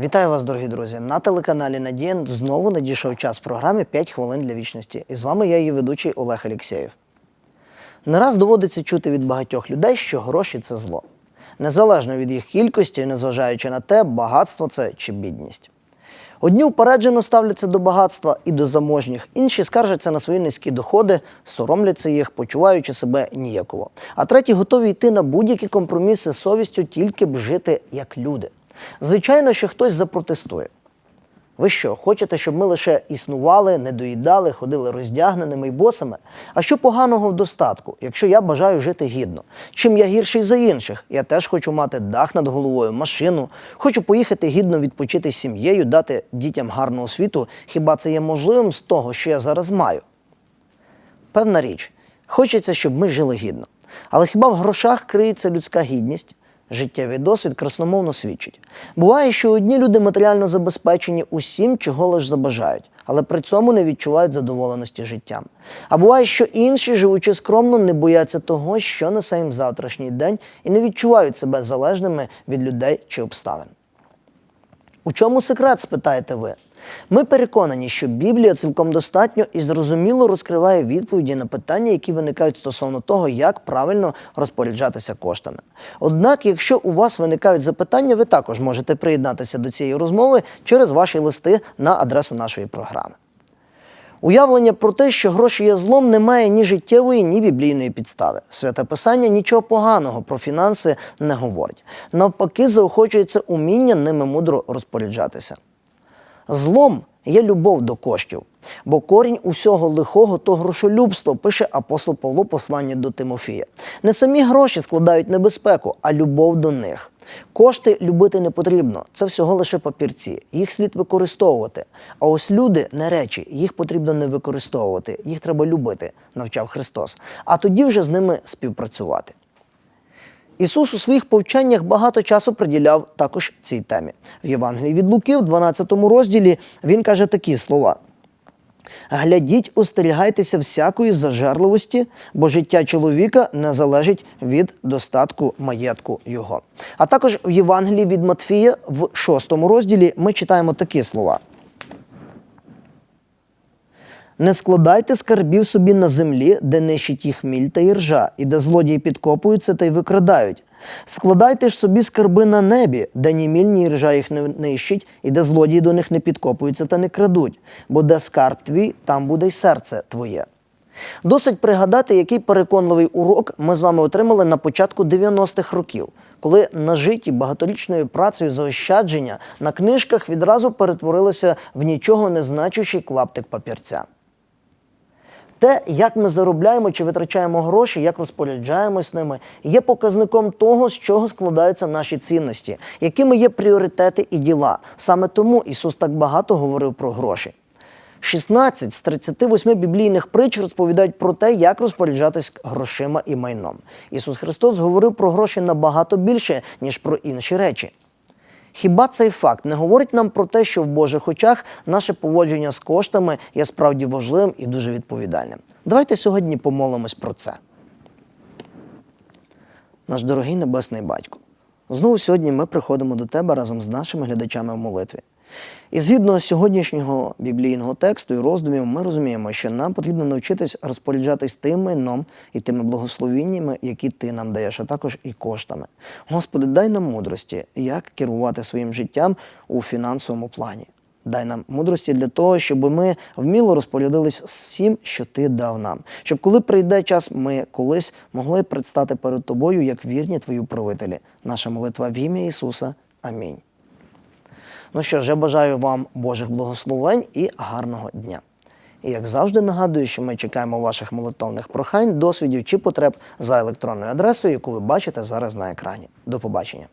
Вітаю вас, дорогі друзі! На телеканалі Надія знову надійшов час програми «5 хвилин для вічності. І з вами я, її ведучий Олег Алєксєєв. Не раз доводиться чути від багатьох людей, що гроші це зло. Незалежно від їх кількості незважаючи на те, багатство це чи бідність. Одні упереджено ставляться до багатства і до заможніх, інші скаржаться на свої низькі доходи, соромляться їх, почуваючи себе ніяково. А треті готові йти на будь-які компроміси з совістю, тільки б жити як люди. Звичайно, що хтось запротестує. Ви що, хочете, щоб ми лише існували, не доїдали, ходили роздягненими й босами? А що поганого в достатку, якщо я бажаю жити гідно? Чим я гірший за інших? Я теж хочу мати дах над головою, машину, хочу поїхати гідно відпочити з сім'єю, дати дітям гарну освіту. Хіба це є можливим з того, що я зараз маю? Певна річ, хочеться, щоб ми жили гідно. Але хіба в грошах криється людська гідність? Життєвий досвід красномовно свідчить. Буває, що одні люди матеріально забезпечені усім, чого лиш забажають, але при цьому не відчувають задоволеності життям. А буває, що інші, живучи скромно, не бояться того, що несе їм завтрашній день, і не відчувають себе залежними від людей чи обставин. У чому секрет, спитаєте ви? Ми переконані, що Біблія цілком достатньо і зрозуміло розкриває відповіді на питання, які виникають стосовно того, як правильно розпоряджатися коштами. Однак, якщо у вас виникають запитання, ви також можете приєднатися до цієї розмови через ваші листи на адресу нашої програми. Уявлення про те, що гроші є злом, не має ні життєвої, ні біблійної підстави. Святе писання нічого поганого про фінанси не говорить. Навпаки, заохочується уміння ними мудро розпоряджатися. Злом є любов до коштів, бо корінь усього лихого то грошолюбство, пише апостол Павло послання до Тимофія. Не самі гроші складають небезпеку, а любов до них. Кошти любити не потрібно, це всього лише папірці. Їх слід використовувати. А ось люди не речі, їх потрібно не використовувати, їх треба любити, навчав Христос. А тоді вже з ними співпрацювати. Ісус у своїх повчаннях багато часу приділяв також цій темі. В Євангелії від Луки, в 12 розділі, він каже такі слова. Глядіть, остерігайтеся всякої зажерливості, бо життя чоловіка не залежить від достатку маєтку його. А також в Євангелії від Матфія в 6 розділі ми читаємо такі слова. Не складайте скарбів собі на землі, де нищить їх міль та іржа, і де злодії підкопуються та й викрадають. Складайте ж собі скарби на небі, де ні міль, ні іржа їх не нищить, і де злодії до них не підкопуються та не крадуть. Бо де скарб твій, там буде й серце твоє. Досить пригадати, який переконливий урок ми з вами отримали на початку 90-х років, коли нажиті багаторічною працею заощадження на книжках відразу перетворилися в нічого не значущий клаптик папірця. Те, як ми заробляємо чи витрачаємо гроші, як розпоряджаємось ними, є показником того, з чого складаються наші цінності, якими є пріоритети і діла. Саме тому Ісус так багато говорив про гроші. 16 з 38 біблійних притч розповідають про те, як розпоряджатись грошима і майном. Ісус Христос говорив про гроші набагато більше, ніж про інші речі. Хіба цей факт не говорить нам про те, що в Божих очах наше поводження з коштами є справді важливим і дуже відповідальним? Давайте сьогодні помолимось про це. Наш дорогий Небесний Батько, знову сьогодні ми приходимо до Тебе разом з нашими глядачами в молитві. І згідно сьогоднішнього біблійного тексту і роздумів, ми розуміємо, що нам потрібно навчитись розпоряджатись тим майном і тими благословіннями, які ти нам даєш, а також і коштами. Господи, дай нам мудрості, як керувати своїм життям у фінансовому плані. Дай нам мудрості для того, щоб ми вміло розпорядились всім, що ти дав нам. Щоб коли прийде час, ми колись могли предстати перед тобою як вірні твої правителі. Наша молитва в ім'я Ісуса. Амінь. Ну що ж, я бажаю вам Божих благословень і гарного дня. І як завжди нагадую, що ми чекаємо ваших молитовних прохань, досвідів чи потреб за електронною адресою, яку ви бачите зараз на екрані. До побачення.